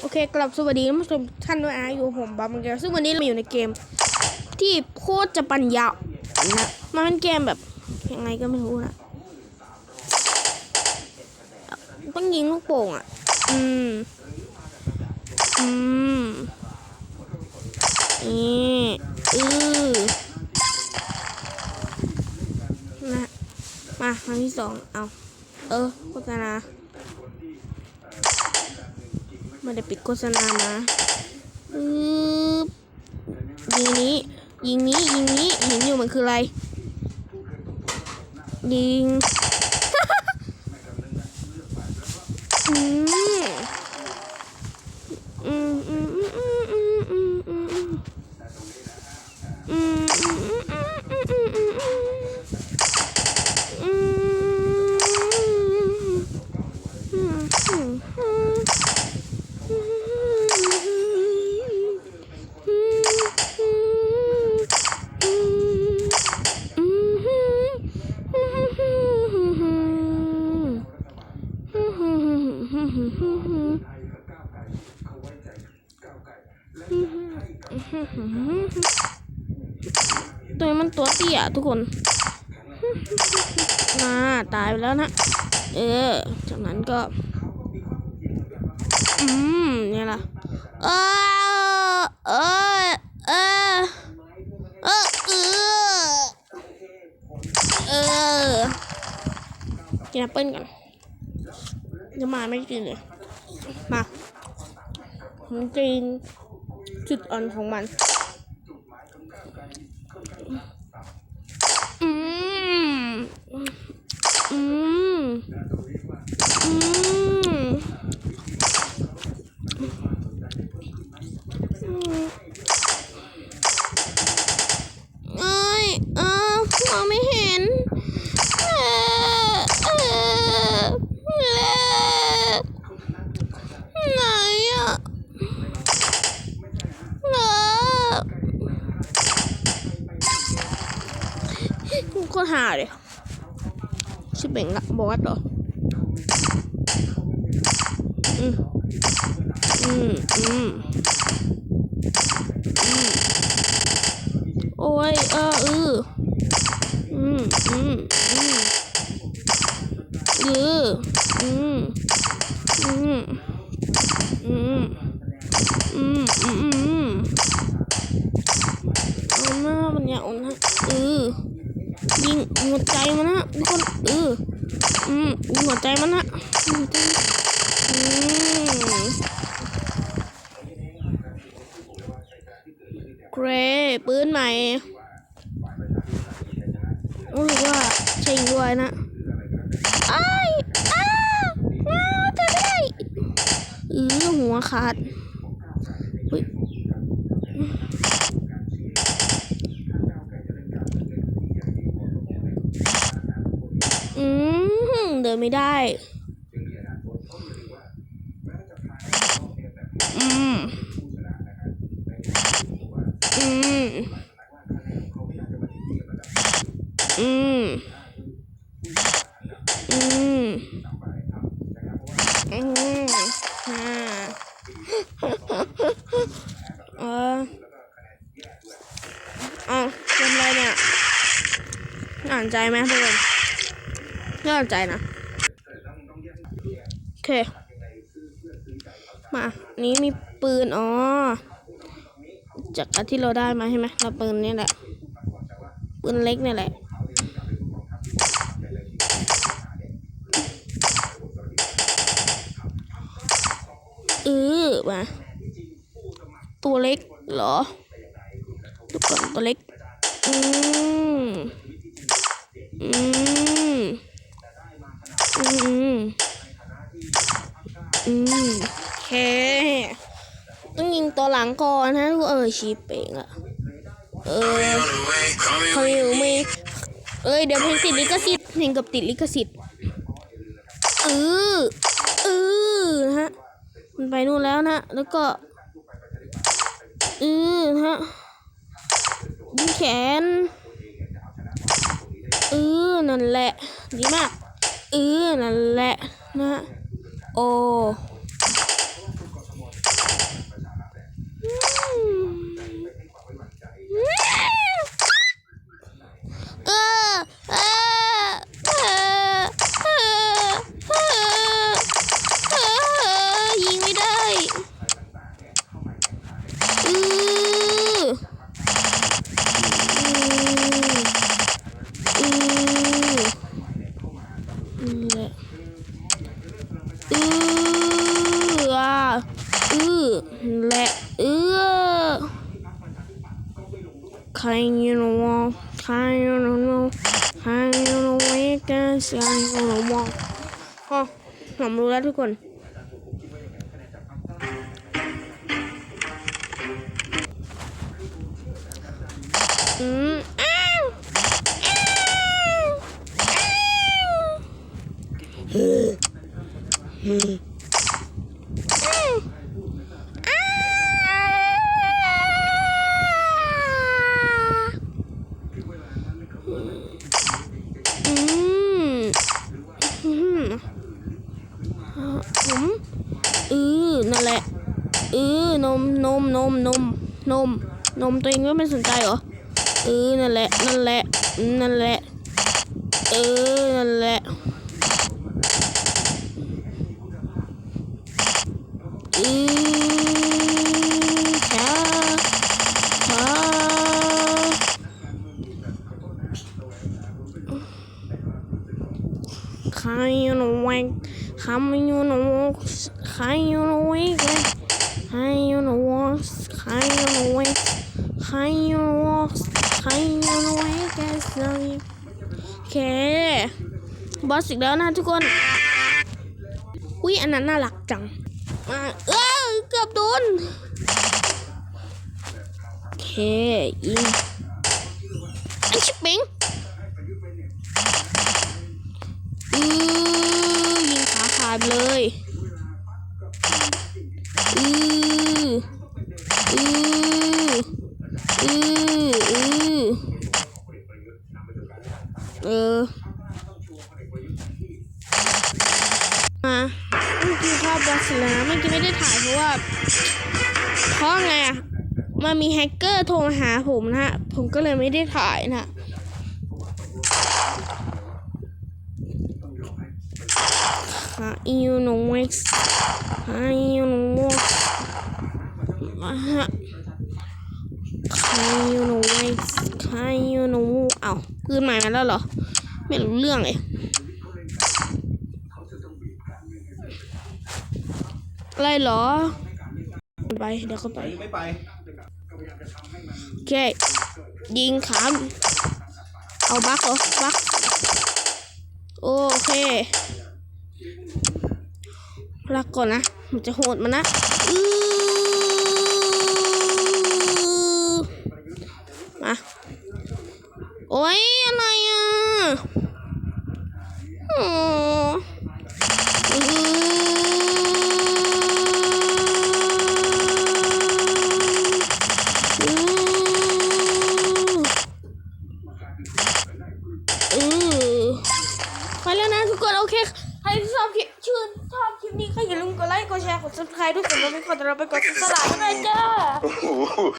โอเคกลับสวัสดีท่านผู้ชมท่านด้วยอายู่ผมบาบังเกลซึ่งวันนี้เราอยู่ในเกม ที่โคตรจะปัญญานะมันเป็นเกมแบบยังไงก็ไม่รู้นะต้องยิงลูกโป่งอะ อืม อืมนี่อือนะมาครั้งที่สองเอา เออโฆษณา ม่ได้ปิดโฆษณามาอือยิงนี้ ยิงนี้ ยิงนี้ เห็นอยู่มันคืออะไร ยิงอืมอืมอืมอืมอืมอืมอืมอืม ตัวเตี้ยทุกคนน่าตายไปแล้วนะ เออ จากนั้นก็ อืมเนี่ยล่ะ เออเออเออเออเออเออกินแอปเปิ้ลก่อนจะมาไม่กินเลย มาผมกินจุดอ่อนของมัน อืม อื มอืมเอ้ยเออมองไม่เห็นเออเออเออไหนอะเออโคตรหาเลย ชื่อเบ่งละบอสเหรออืมอืมอืมโอ้ยเออเอออืมอืมอืมเอออืมอืมอืมอืมอืมอืมเอาหน้ามันอย่าอ่อนนะเออ ยิงหัวใจมันนะทุกคนเอออืมหัวใจมันนะหัวใจอืมเกรย์ปืนใหม่รู้สึกว่าใช่ด้วยนะไอ้าอ้าว้าวเธอไม่ได้อือหัวขาดอุ๊ยอืม เดินไม่ได้ อืม อืม อืม อืม อืมอ่าเออเอาทำอะไรเนี่ยอ่านใจไหมทุกคน น่าอ่านใจนะโอเค มา นี้มีปืน อ๋อ จากที่เราได้มาใช่ไหมเราปืนนี่แหละ ปืนเล็กนี่แหละ เออมา ตัวเล็กเหรอดูก่อนตัวเล็ก อืม อืม อืมอืมโอเค ต้องยิงตัวหลังก่อนนะทุกเออชีเป่งอะเออเขาอยู่ไม่เอ้ยเดี๋ยวเพลงติดลิขสิทธิ์เพลงกับติดลิขสิทธิ์เออเออฮะมันไปนู่นแล้วนะแล้วก็เออฮะยิงแขนเออนั่นแหละดีมาก เออนั่นแหละนะโอเออเออ และเออใครอยู่ในวอลใครอยู่ในวอลใครอยู่ในเวกัสใครอยู่ในวอลอ๋อผมรู้แล้วทุกคนอืมอ้าวอ้าวอ้าวอ้าวอืมอืมผมเออนั่นแหละเออนมนมนมน มนมนมตัวเองก็ไม่สนใจเหรอ เออ นั่นแหละ นั่นแหละ นั่นแหละ เออ นั่นแหละเออช้าช้าใครอยู่ในแวงใครอยู่ในวงใครอยู่ในแวงใครอยู่ในวงใครอยู่ในแวงใครอยู่ใน วงใครอยู่ในแวงแกสเลยโอเค บอสอีกแล้วนะทุกคน อุ้ยอันนั้นน่ารักจัง มาเออเกือบโดน โอเค ยิงไอชิปปิงอือยิงขาขาดไปเลยอืออืออืออือเออ มาเมื่อกี้เข้าบอสแล้วนะเมื่อกี้ไม่ได้ถ่ายเพราะว่าเพราะไงอะมันมีแฮกเกอร์โทรมาหาผมนะฮะผมก็เลยไม่ได้ถ่ายนะหาอิวโนเว็กซ์หาอิวโนเว็กซ์มาฮะใครยูโนเว็กซ์ใครยูโนเอ้าคืนใหม่มาแล้วเหรอ ไม่รู้เรื่องเลย อะไรเหรอ ไปเดี๋ยวเขาไป ไม่ไปโอเค ยิงขาม เอาบักเหรอ บัก โอเค รักก่อนนะ มันจะโหดมันนะอื้อมา โอ้ยอะไร